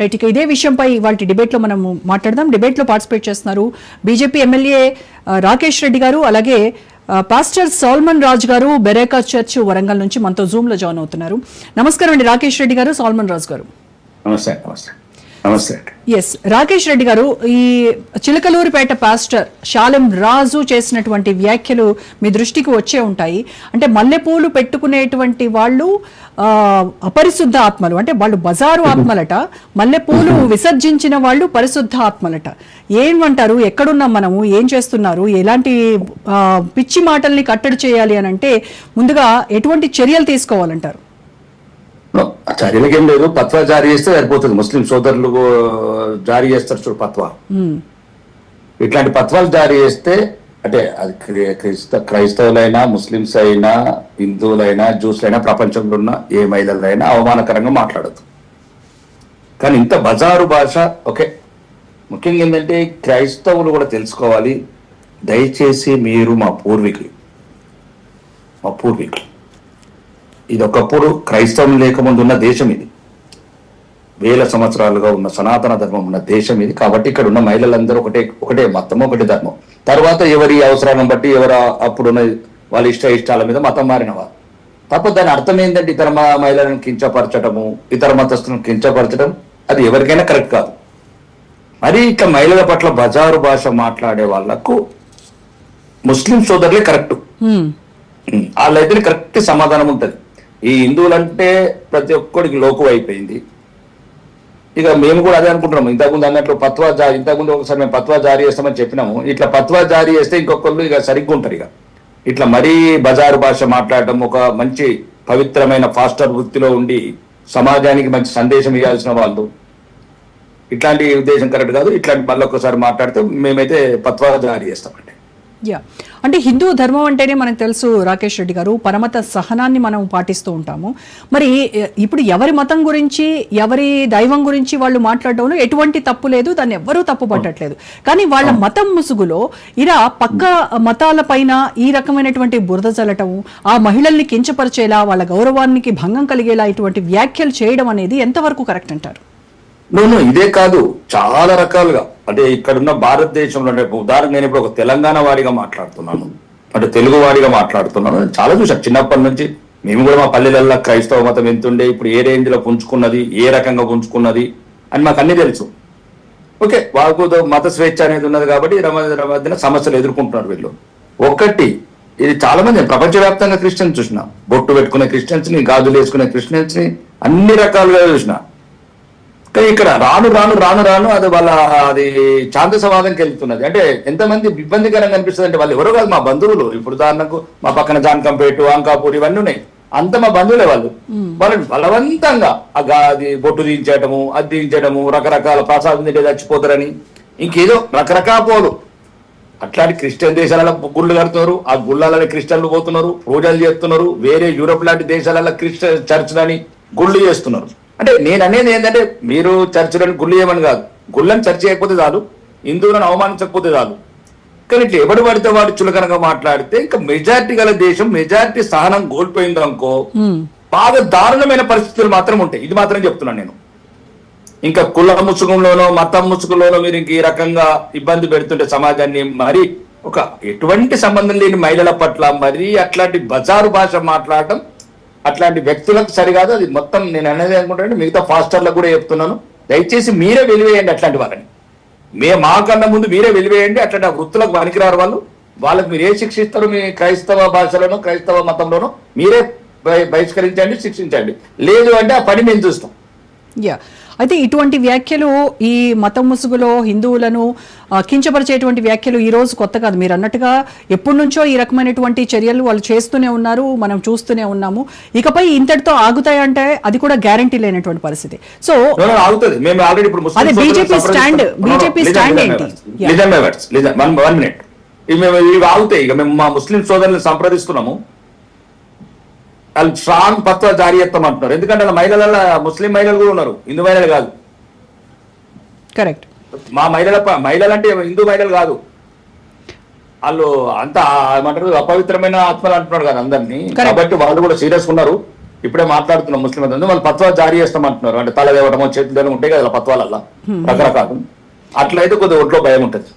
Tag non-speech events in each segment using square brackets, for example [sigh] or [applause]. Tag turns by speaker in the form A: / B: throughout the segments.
A: Right ఇక ఇదే విషయంపై ఇవాళ డిబేట్లో మనం మాట్లాడదాం. డిబేట్లో పార్టిసిపేట్ చేస్తున్నారు బీజేపీ ఎమ్మెల్యే రాకేష్ రెడ్డి గారు అలాగే పాస్టర్ సాల్మన్ రాజ్ గారు బెరేకా చర్చ్ వరంగల్ నుంచి మనతో జూమ్లో జాయిన్ అవుతున్నారు. నమస్కారం అండి రాకేష్ రెడ్డి గారు సాల్మన్ రాజ్ గారు.
B: నమస్తే నమస్తే. నమస్తే.
A: ఎస్ రాకేష్ రెడ్డి గారు ఈ చిలకలూరిపేట పాస్టర్ శాలెం రాజు చేసినటువంటి వ్యాఖ్యలు మీ దృష్టికి వచ్చే ఉంటాయి. అంటే మల్లెపూలు పెట్టుకునేటువంటి వాళ్ళు అపరిశుద్ధ ఆత్మలు అంటే వాళ్ళు బజారు ఆత్మలట మల్లెపూలు విసర్జించిన వాళ్ళు పరిశుద్ధ ఆత్మలట. ఏమంటారు ఎక్కడున్నాం మనము? ఏం చేస్తున్నారు? ఎలాంటి పిచ్చి మాటల్ని కట్టడి చేయాలి అని అంటే ముందుగా ఎటువంటి చర్యలు తీసుకోవాలంటారు?
B: చర్యలకి ఏం లేదు. పత్వా జారీ చేస్తే సరిపోతుంది. ముస్లిం సోదరులు జారీ చేస్తారు చూడు పత్వా. ఇట్లాంటి పత్వాలు జారీ చేస్తే అంటే అది క్రి- క్రైస్త క్రైస్తవులైనా ముస్లిమ్స్ అయినా హిందువులైనా జ్యూస్లైనా ప్రపంచంలో ఉన్న ఏ మహిళలైనా అవమానకరంగా మాట్లాడదు కానీ ఇంత బజారు భాష ఓకే. ముఖ్యంగా ఏంటంటే క్రైస్తవులు కూడా తెలుసుకోవాలి. దయచేసి మీరు మా పూర్వీకులు. మా పూర్వీకులు. ఇది ఒకప్పుడు క్రైస్తవం లేకముందు ఉన్న దేశం ఇది. వేల సంవత్సరాలుగా ఉన్న సనాతన ధర్మం ఉన్న దేశం ఇది. కాబట్టి ఇక్కడ ఉన్న మహిళలందరూ ఒకటే ఒకటే మతం ఒకటే ధర్మం. తర్వాత ఎవరి అవసరాలను బట్టి ఎవరు అప్పుడున్న వాళ్ళ ఇష్ట ఇష్టాల మీద మతం మారిన వారు. తప్ప దాని అర్థం ఏంటంటే ఇతర మహిళలను కించపరచడము ఇతర మతస్థులను కించపరచడం అది ఎవరికైనా కరెక్ట్ కాదు. మరి ఇక మహిళల పట్ల బజారు భాష మాట్లాడే వాళ్ళకు ముస్లిం సోదరులే కరెక్ట్. వాళ్ళైతే కరెక్ట్ సమాధానం ఉంటది. ఈ హిందువులంటే ప్రతి ఒక్కడికి లోకు అయిపోయింది ఇక మేము కూడా అదే అనుకుంటున్నాము. ఇంతకుముందు అన్నట్లు పత్వా జారీ ఇంతకుముందు ఒకసారి మేము పత్వా జారీ చేస్తామని చెప్పినాము. ఇట్లా పత్వా జారీ చేస్తే ఇంకొకళ్ళు ఇక సరిగ్గా ఉంటారు ఇక. ఇట్లా మరీ బజారు భాష మాట్లాడటం ఒక మంచి పవిత్రమైన ఫాస్టర్ వృత్తిలో ఉండి సమాజానికి మంచి సందేశం ఇవ్వాల్సిన వాళ్ళు. ఇట్లాంటి ఉద్దేశం కరెక్ట్ కాదు. ఇట్లాంటి మళ్ళీ ఒక్కసారి మాట్లాడితే మేమైతే పత్వా జారీ చేస్తామండి.
A: యా అంటే హిందూ ధర్మం అంటేనే మనకు తెలుసు రాకేష్ రెడ్డి గారు పరమత సహనాన్ని మనం పాటిస్తూ ఉంటాము. మరి ఇప్పుడు ఎవరి మతం గురించి ఎవరి దైవం గురించి వాళ్ళు మాట్లాడడంలో ఎటువంటి తప్పు లేదు దాన్ని ఎవ్వరూ తప్పు పట్టట్లేదు. కానీ వాళ్ళ మతం ముసుగులో ఇలా పక్క మతాల పైన ఈ రకమైనటువంటి బురద చల్లటం ఆ మహిళల్ని కించపరిచేలా వాళ్ళ గౌరవానికి భంగం కలిగేలా ఇటువంటి వ్యాఖ్యలు చేయడం అనేది ఎంతవరకు కరెక్ట్ అంటారు?
B: ఇదే కాదు. చాలా రకాలుగా. అంటే ఇక్కడున్న భారతదేశంలో అంటే ఉదాహరణ నేను ఇప్పుడు ఒక తెలంగాణ వారిగా మాట్లాడుతున్నాను. అంటే తెలుగు వారిగా మాట్లాడుతున్నాను. చాలా చూసాను చిన్నప్పటి నుంచి మేము కూడా మా పల్లెలల్లో క్రైస్తవ మతం ఎంతుండే ఇప్పుడు ఏ రేంజ్లో పుంజుకున్నది ఏ రకంగా పుంజుకున్నది అని మాకు అన్ని తెలుసు. ఓకే వాళ్ళకు మత స్వేచ్ఛ అనేది ఉన్నది కాబట్టి రమ- మధ్యన సమస్యలు ఎదుర్కొంటున్నారు వీళ్ళు. ఒకటి ఇది చాలా మంది ప్రపంచవ్యాప్తంగా క్రిస్టియన్స్ చూసిన. బొట్టు పెట్టుకునే క్రిస్టియన్స్ని గాజులు వేసుకునే క్రిస్టియన్స్ని అన్ని రకాలుగా చూసిన. కానీ ఇక్కడ రాను రాను రాను రాను అది వాళ్ళ అది శాంతసవాదంకి వెళ్తున్నది అంటే ఎంతమంది ఇబ్బందికరంగా అనిపిస్తుంది అంటే వాళ్ళు ఎవరో కాదు మా బంధువులు. ఇప్పుడు ఉదాహరణకు మా పక్కన జాన్కంపేట అంకాపూర్ ఇవన్నీ ఉన్నాయి. అంత మా బంధువులే వాళ్ళు. వాళ్ళని బలవంతంగా అది బొట్టు దించడము అది దించడము రకరకాల ప్రసాదం తింటే చచ్చిపోతారని. ఇంకేదో రకరకాల పోలు. అట్లాంటి క్రిస్టియన్ దేశాలలో గుళ్ళు కడుతున్నారు. ఆ గుళ్ళలో క్రిస్టియన్లు పోతున్నారు. పూజలు చేస్తున్నారు. వేరే యూరోప్ లాంటి దేశాలలో క్రిస్టియన్ చర్చ్లని గుళ్ళు చేస్తున్నారు. అంటే నేను అనేది ఏంటంటే మీరు చర్చిలను గుళ్ళు చేయమని కాదు. గుళ్ళని చర్చ చేయకపోతే చాలు. హిందువులను అవమానించకపోతే చాలు. కానీ ఇట్లా ఎవడు పడితే వాడు చులకనగా మాట్లాడితే ఇంకా మెజారిటీ గల దేశం మెజారిటీ సహనం కోల్పోయింది అనుకో బాగా దారుణమైన పరిస్థితులు మాత్రం ఉంటాయి. ఇది మాత్రం చెప్తున్నాను నేను. ఇంకా కుల ముసుగులోనో మతం ముసుగులోనో మీరు ఇంక ఈ రకంగా ఇబ్బంది పెడుతుంటే సమాజాన్ని మరి ఒక ఎటువంటి సంబంధం లేని మహిళల పట్ల మరి అట్లాంటి బజారు భాష మాట్లాడటం అట్లాంటి వ్యక్తులకు సరికాదు. అది మొత్తం నేను అనేది అనుకుంటాను మిగతా ఫాస్టర్లకు కూడా చెప్తున్నాను. దయచేసి మీరే వెలివేయండి అట్లాంటి వాళ్ళని మే మాకన్నా ముందు మీరే వెలివేయండి. అట్లాంటి ఆ వృత్తులకు పనికిరారు వాళ్ళు. వాళ్ళకి మీరు ఏ శిక్షిస్తారు మీ క్రైస్తవ భాషలోనో క్రైస్తవ మతంలోనో మీరే బహిష్కరించండి శిక్షించండి. లేదు అంటే ఆ పని మేము చూస్తాం.
A: యా అయితే ఇటువంటి వ్యాఖ్యలు ఈ మతం ముసుగులో హిందువులను కించపరిచేటువంటి వ్యాఖ్యలు ఈ రోజు కొత్త కాదు. మీరు అన్నట్టుగా ఎప్పటి నుంచో ఈ రకమైనటువంటి చర్యలు వాళ్ళు చేస్తూనే ఉన్నారు మనం చూస్తూనే ఉన్నాము. ఇకపై ఇంతటితో ఆగుతాయంటే అది కూడా గ్యారంటీ లేనటువంటి పరిస్థితి. సో అదే BJP
B: listen,
A: stand
B: listen,
A: ఏంటి?
B: ఇవి ఆగుతాయి. ఇక మేము మా ముస్లిం సోదరులను సంప్రదిస్తున్నాము. వాళ్ళు స్ట్రాంగ్ పత్వ జారీ చేస్తామంటున్నారు ఎందుకంటే వాళ్ళ మహిళల ముస్లిం మహిళలు కూడా ఉన్నారు. హిందూ మహిళలు కాదు.
A: కరెక్ట్.
B: మా మహిళల మహిళలు అంటే హిందూ మహిళలు కాదు. వాళ్ళు అంత ఏమంటారు అపవిత్రమైన ఆత్మలు అంటున్నారు కదా అందరినీ. కాబట్టి వాళ్ళు కూడా సీరియస్ ఉన్నారు. ఇప్పుడే మాట్లాడుతున్నాం ముస్లిం అందరూ వాళ్ళు పత్వా జారీ చేస్తామంటున్నారు అంటే తల దేవటమో చేతులు ఉంటాయి కదా పత్వాలల్లా రకరకాలు. అట్లయితే కొద్దిగా ఒంట్లో భయం ఉంటుంది.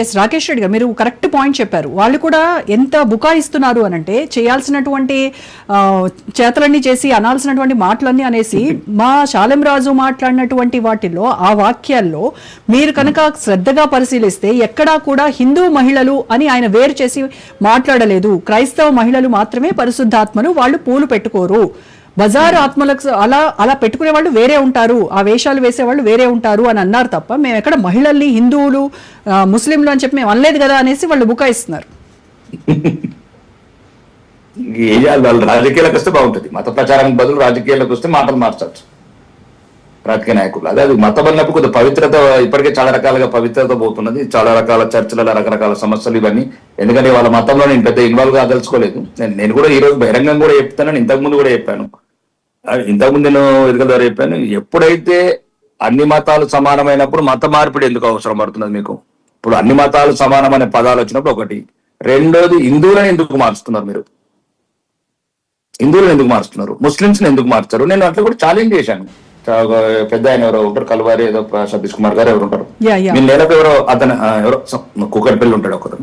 A: ఎస్ రాకేష్ రెడ్డి గారు మీరు కరెక్ట్ పాయింట్ చెప్పారు. వాళ్ళు కూడా ఎంత బుకాయిస్తున్నారు అని అంటే చేయాల్సినటువంటి చేతలన్నీ చేసి అనాల్సినటువంటి మాటలన్నీ అనేసి మా శాలెం రాజు మాట్లాడినటువంటి వాటిల్లో ఆ వాక్యాల్లో మీరు కనుక శ్రద్ధగా పరిశీలిస్తే ఎక్కడా కూడా హిందూ మహిళలు అని ఆయన వేరు చేసి మాట్లాడలేదు. క్రైస్తవ మహిళలు మాత్రమే పరిశుద్ధాత్మను వాళ్ళు పూలు పెట్టుకోరు. బజారు ఆత్మలకు అలా అలా పెట్టుకునే వాళ్ళు వేరే ఉంటారు ఆ వేషాలు వేసే వాళ్ళు వేరే ఉంటారు అని అన్నారు తప్ప మేము ఎక్కడ మహిళల్ని హిందువులు ముస్లింలు అని చెప్పి మేము అనలేదు కదా అనేసి వాళ్ళు బుకాయిస్తున్నారు.
B: ఏం చేయాలి వాళ్ళు రాజకీయాలకు వస్తే బాగుంటుంది. మత ప్రచారానికి బదులు రాజకీయాలకు వస్తే మాటలు మార్చవచ్చు రాజకీయ నాయకులు. అదే అది మతం అన్నప్పుడు కొద్దిగా పవిత్రత ఇప్పటికే చాలా రకాలుగా పవిత్రత పోతున్నది. చాలా రకాల చర్చలలో రకరకాల సమస్యలు ఇవన్నీ. ఎందుకంటే వాళ్ళ మతంలో నేను పెద్ద ఇన్వాల్వ్ కాదలుచుకోలేదు నేను కూడా ఈ రోజు బహిరంగం కూడా చెప్తాను ఇంతకు ముందు కూడా చెప్పాను. ఇంతకుముందు నేను ఎదుగుల ద్వారా చెప్పాను ఎప్పుడైతే అన్ని మతాలు సమానమైనప్పుడు మత మార్పిడి ఎందుకు అవసరం పడుతున్నది మీకు? ఇప్పుడు అన్ని మతాలు సమానమనే పదాలు వచ్చినప్పుడు ఒకటి రెండోది హిందువులను ఎందుకు మార్చుతున్నారు మీరు? హిందువులను ఎందుకు మార్చుతున్నారు? ముస్లింస్ ఎందుకు మార్చారు? నేను అట్లా కూడా ఛాలెంజ్ చేశాను. పెద్ద ఆయన ఎవరో ఉంటారు కల్వారి ఏదో సతీష్ కుమార్ గారు ఎవరు ఉంటారు మీ నెలకు ఎవరో అతను ఎవరో కుక్కడిపల్లి ఉంటాడు ఒకరు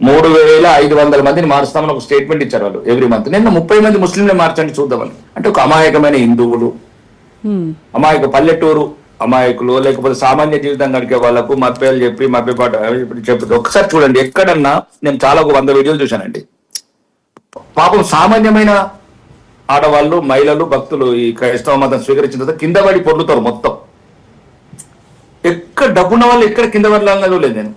B: మూడు వేల ఐదు వందల మందిని మారుస్తామని ఒక స్టేట్మెంట్ ఇచ్చారు వాళ్ళు ఎవ్రీ మంత్ నిన్న ముప్పై మంది ముస్లింలు మార్చండి చూద్దామని అంటే ఒక అమాయకమైన హిందువులు. అమాయక పల్లెటూరు అమాయకులు లేకపోతే సామాన్య జీవితం గడికే వాళ్ళకు మభ్యాలు చెప్పి ఇప్పుడు చెప్పి ఒకసారి చూడండి ఎక్కడన్నా నేను చాలా ఒక వంద వీడియోలు చూశానండి. పాపం సామాన్యమైన ఆడవాళ్ళు మహిళలు భక్తులు ఈ క్రైస్తవ మతం స్వీకరించిన తర్వాత కింద పడి పొర్లుతారు మొత్తం. ఎక్కడ డబ్బున్న వాళ్ళు ఎక్కడ కింద పడలాగా చూడలేదు నేను.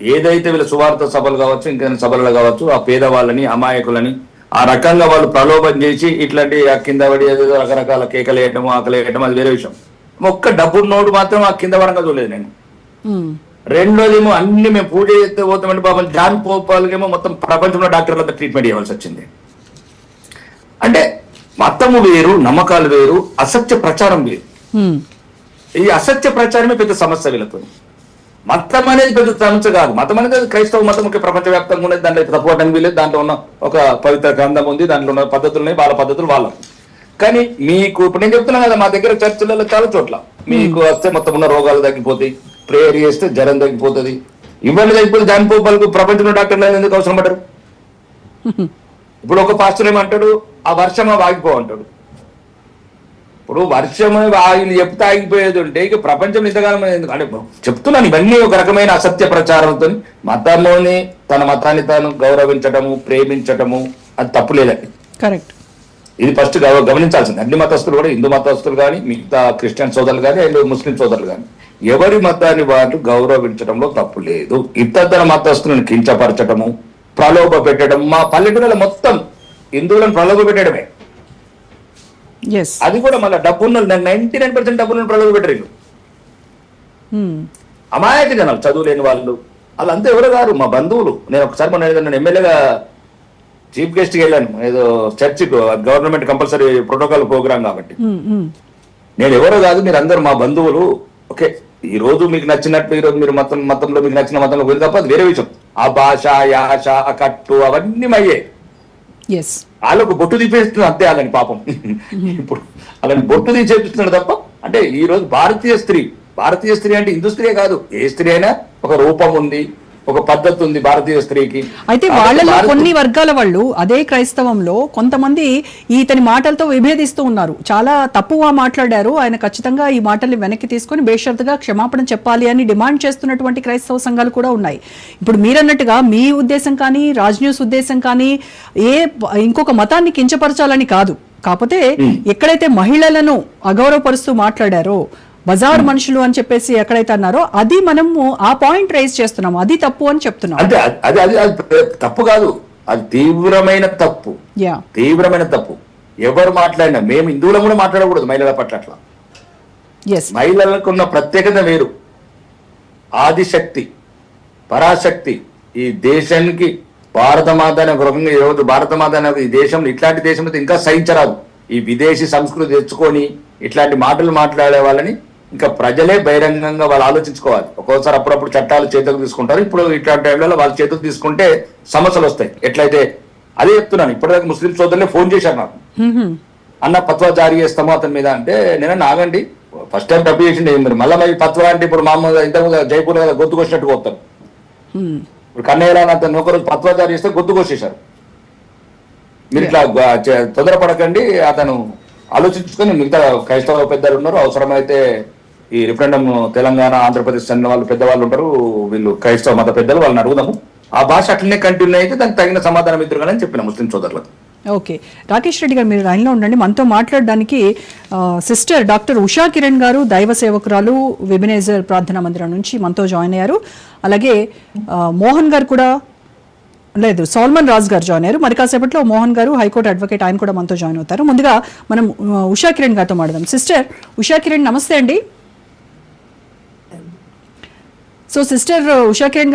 B: ఏదైతే వీళ్ళ సువార్త సభలు కావచ్చు ఇంకేదైనా సభలు కావచ్చు ఆ పేదవాళ్ళని అమాయకులని ఆ రకంగా వాళ్ళు ప్రలోభం చేసి ఇట్లాంటి ఆ కింద పడి రకరకాల కేకలు వేయటము ఆకలి వేయటం అది వేరే విషయం. ఒక్క డబ్బున్నోడు మాత్రం ఆ కింద పడంగా చూడలేదు నేను. రెండోదేమో అన్ని మేము పూజ చేస్తే పోతామంటే పాపం జాన్ పోపాలకేమో మొత్తం ప్రపంచంలో డాక్టర్లంతా ట్రీట్మెంట్ చేయవలసి వచ్చింది. అంటే మతము వేరు నమ్మకాలు వేరు అసత్య ప్రచారం వేరు. ఈ అసత్య ప్రచారమే పెద్ద సమస్య వీళ్ళతో మతం అనేది పెద్ద సమస్య కాదు. మతం అనేది క్రైస్తవ మతం ఒక ప్రపంచవ్యాప్తంగా ఉన్నది. దాంట్లో తప్పుకోవడానికి వీలేదు. దాంట్లో ఉన్న ఒక పవిత్ర గ్రంథం ఉంది. దాంట్లో ఉన్న పద్ధతులు ఉన్నాయి. వాళ్ళ పద్ధతులు వాళ్ళ కానీ మీకు ఇప్పుడు నేను చెప్తున్నా కదా మా దగ్గర చర్చిలలో చాలా చోట్ల మీకు వస్తే మొత్తం ఉన్న రోగాలు తగ్గిపోతాయి. ప్రేయర్ చేస్తే జ్వరం తగ్గిపోతుంది. ఇవన్నీ తగ్గిపోతే దాని పోపాలకు ప్రపంచంలో డాక్టర్లు ఎందుకు అవసరం పడరు [laughs] ఇప్పుడు ఒక పాస్టర్ ఏమంటాడు ఆ వర్షం ఆగిపో అంటాడు ఇప్పుడు వర్షం ఆయన చెప్తే ఆగిపోయేది ఉంటే ఇక ప్రపంచం ఇంతకాలం ఎందుకు? అంటే చెప్తున్నాను ఇవన్నీ ఒక రకమైన అసత్య ప్రచారంతో మతంలోని తన మతాన్ని తాను గౌరవించటము ప్రేమించటము అది తప్పు లేదండి.
A: కరెక్ట్.
B: ఇది ఫస్ట్ గమనించాల్సింది. అన్ని మతస్థులు కూడా హిందూ మతస్థులు కానీ మిగతా క్రిస్టియన్ సోదరులు కానీ అండ్ ముస్లిం సోదరులు కానీ ఎవరి మతాన్ని వాళ్ళు గౌరవించడంలో తప్పు లేదు. ఇతర మతస్థులను కించపరచటము ప్రలోభ పెట్టడం మా పల్లెటూరులో మొత్తం హిందువులను ప్రలోభ పెట్టడమే. అది కూడా మళ్ళీ డబ్బున్న నైన్టీ నైన్ పర్సెంట్ డబ్బున్న ప్రలోభ పెట్టరు వీళ్ళు. అమాయక జనాలు చదువు లేని వాళ్ళు. వాళ్ళంతా ఎవరు గారు మా బంధువులు. నేను ఒకసారి మొన్న నేను ఎమ్మెల్యేగా చీఫ్ గెస్ట్కి వెళ్ళాను. ఏదో church government compulsory protocol programme కాబట్టి. నేను ఎవరో కాదు మీరు అందరు మా బంధువులు. ఓకే ఈ రోజు మీకు నచ్చినట్టు ఈ రోజు మీరు మతం మతంలో మీకు నచ్చిన మతంలో పోయింది తప్ప అది వేరే విషయం. ఆ భాష యాష ఆ కట్టు అవన్నీ మయ్యే. వాళ్ళకు బొట్టు తీపేస్తున్నారు అంతే వాళ్ళని పాపం. ఇప్పుడు వాళ్ళని బొట్టు తీసేపిస్తున్నాడు తప్ప అంటే ఈ రోజు భారతీయ స్త్రీ భారతీయ స్త్రీ అంటే హిందూ స్త్రీ కాదు ఏ స్త్రీ అయినా ఒక రూపం ఉంది ఒక పద్ధతి ఉంది భారతీయ స్త్రీకి.
A: అయితే వాళ్ళలో కొన్ని వర్గాల వాళ్ళు అదే క్రైస్తవంలో కొంతమంది ఇతని మాటలతో విభేదిస్తూ ఉన్నారు. చాలా తప్పుగా మాట్లాడారు. ఆయన ఖచ్చితంగా ఈ మాటల్ని వెనక్కి తీసుకొని బేషరతుగా క్షమాపణ చెప్పాలి అని డిమాండ్ చేస్తున్నటువంటి క్రైస్తవ సంఘాలు కూడా ఉన్నాయి. ఇప్పుడు మీరన్నట్టుగా మీ ఉద్దేశం కానీ రాజ్ న్యూస్ ఉద్దేశం కానీ ఏ ఇంకొక మతాన్ని కించపరచాలని కాదు. కాకపోతే ఎక్కడైతే మహిళలను అగౌరవపరుస్తూ మాట్లాడారో బజార్ మనుషులు అని చెప్పేసి ఎక్కడైతే అన్నారో అది మనము ఆ పాయింట్ రైజ్ చేస్తున్నాం అది తప్పు అని చెప్తున్నాం.
B: అంటే అది- అది తప్పు కాదు. అది తీవ్రమైన తప్పు.
A: యా
B: తీవ్రమైన తప్పు. ఎవరు మాట్లాడినా మేము హిందువులం కూడా మాట్లాడకూడదు మహిళల పట్ల అట్లా. మహిళలకు ఉన్న ప్రత్యేకత వేరు. ఆదిశక్తి పరాశక్తి. ఈ దేశానికి భారత మాత అనే ఒక రకంగా ఈ రోజు భారత మాత అనే ఈ దేశంలో ఇట్లాంటి దేశంలో ఇంకా సహించరాదు. ఈ విదేశీ సంస్కృతి తెచ్చుకొని ఇట్లాంటి మాటలు మాట్లాడే వాళ్ళని ఇంకా ప్రజలే బహిరంగంగా వాళ్ళు ఆలోచించుకోవాలి. ఒక్కోసారి అప్పుడప్పుడు చట్టాలు చేతులకు తీసుకుంటారు. ఇప్పుడు ఇట్లాంటి టైంలో వాళ్ళు చేతులకు తీసుకుంటే సమస్యలు వస్తాయి. ఎట్లయితే అదే చెప్తున్నాను ఇప్పటిదాకా ముస్లిం సోదరులే ఫోన్ చేశారు నాకు. అన్న పత్వా జారీ చేస్తాము అతని మీద అంటే నేను నాగండి ఫస్ట్ టైం తప్పు చేసిండే మరి? మళ్ళీ మరి పత్వా అంటే ఇప్పుడు మామూలుగా ఇంతకుముందు జైపూర్ కదా గొంతుకొచ్చినట్టు పోతారు. ఇప్పుడు కన్నయ్య అతను ఒకరోజు పత్వా జారీ చేస్తే గొంతుకొచ్చేశారు మీరు ఇట్లా తొందరపడకండి అతను ఆలోచించుకొని మిగతా క్రైస్తవ పెద్దలు ఉన్నారు అవసరమైతే ఈ రిఫరెండం తెలంగాణ ఆంధ్రప్రదేశ్ చెందిన వాళ్ళు పెద్దవాళ్ళు ఉంటారు. వీళ్ళు క్రైస్తవ మత పెద్దలు వాళ్ళని అడుగుదాము. ఆ భాష అట్లనే కంటిన్యూ అయితే దానికి తగిన సమాధానం ఇద్దరు కానీ చెప్పిన ముస్లిం సోదరులకు.
A: ఓకే. రాకేష్ రెడ్డి గారు మీరు లైన్లో ఉండండి. మనతో మాట్లాడడానికి సిస్టర్ డాక్టర్ ఉషా కిరణ్ గారు దైవ సేవకురాలు వెబినేజర్ ప్రార్థనా మందిరం నుంచి మనతో జాయిన్ అయ్యారు. అలాగే మోహన్ గారు కూడా లేదు సోల్మన్ రాజ్ గారు జాయిన్ అయ్యారు. మరి కాసేపట్లో మోహన్ గారు హైకోర్టు అడ్వకేట్ ఆయన కూడా మనతో జాయిన్ అవుతారు. ముందుగా మనం ఉషా కిరణ్ గారితో మాట్లాడదాం. సిస్టర్ ఉషా కిరణ్ నమస్తే అండి. So sister Usha Kiran